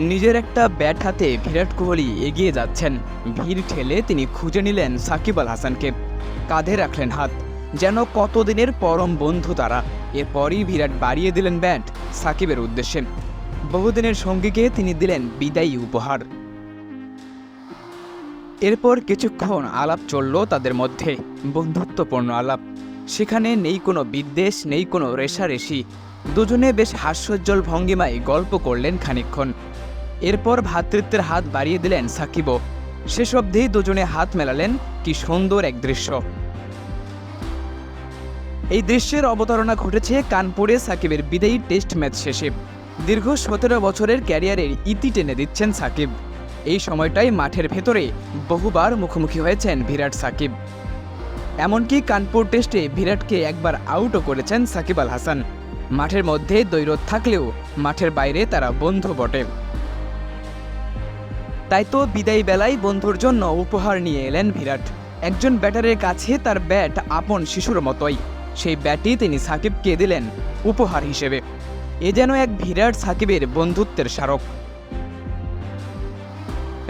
নিজের একটা ব্যাট হাতে বিরাট কোহলি এগিয়ে যাচ্ছেন। ভিড় ঠেলে তিনি খুঁজে নিলেন সাকিব আল হাসানকে। কাঁধে রাখলেন হাত। যেন কতদিনের পরম বন্ধু তারা। এরপরই বিরাট বাড়িয়ে দিলেন ব্যাট সাকিবের উদ্দেশ্যে। বহুদিনের সঙ্গীকে তিনি দিলেন বিদায়ী উপহার। এরপর কিছুক্ষণ আলাপ চলল তাদের মধ্যে। বন্ধুত্বপূর্ণ আলাপ। সেখানে নেই কোনো বিদ্বেষ, নেই কোনো রেশারেশি দুজনে বেশ হাস্যোজ্জ্বল ভঙ্গিমায় গল্প করলেন খানিকক্ষণ। এরপর ভ্রাতৃত্বের হাত বাড়িয়ে দিলেন সাকিবও। শেষ অবধি দুজনে হাত মেলালেন কি সুন্দর এক দৃশ্য। এই দৃশ্যের অবতারণা ঘটেছে কানপুরে সাকিবের বিদায়ী টেস্ট ম্যাচ শেষে। দীর্ঘ সতেরো বছরের ক্যারিয়ারের ইতি টেনে দিচ্ছেন সাকিব। এই সময়টাই মাঠের ভেতরে বহুবার মুখোমুখি হয়েছেন বিরাট সাকিব। এমনকি কানপুর টেস্টে বিরাটকে একবার আউটও করেছেন সাকিব আল হাসান। মাঠের মধ্যে দৈরত থাকলেও মাঠের বাইরে তারা বন্ধু বটে। তাই তো বিদায়ী বেলায় বন্ধুর জন্য উপহার নিয়ে এলেন বিরাট। একজন ব্যাটারের কাছে তার ব্যাট আপন শিশুর মতোই। সেই ব্যাটই তিনি সাকিবকে দিলেন উপহার হিসেবে। এ যেন এক বিরাট সাকিবের বন্ধুত্বের স্মারক।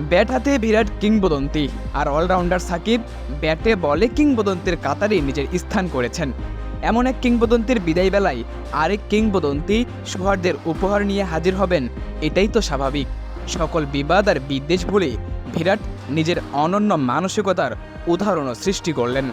ব্যাট হাতে বিরাট কিংবদন্তি। আর অলরাউন্ডার সাকিব ব্যাটে বলে কিংবদন্তির কাতারে নিজের স্থান করেছেন। এমন এক কিংবদন্তির বিদায় বেলায় আরেক কিংবদন্তি সোহার্দের উপহার নিয়ে হাজির হবেন, এটাই তো স্বাভাবিক। সকল বিবাদ আর বিদ্বেষ ভুলে বিরাট নিজের অনন্য মানসিকতার উদাহরণও সৃষ্টি করলেন।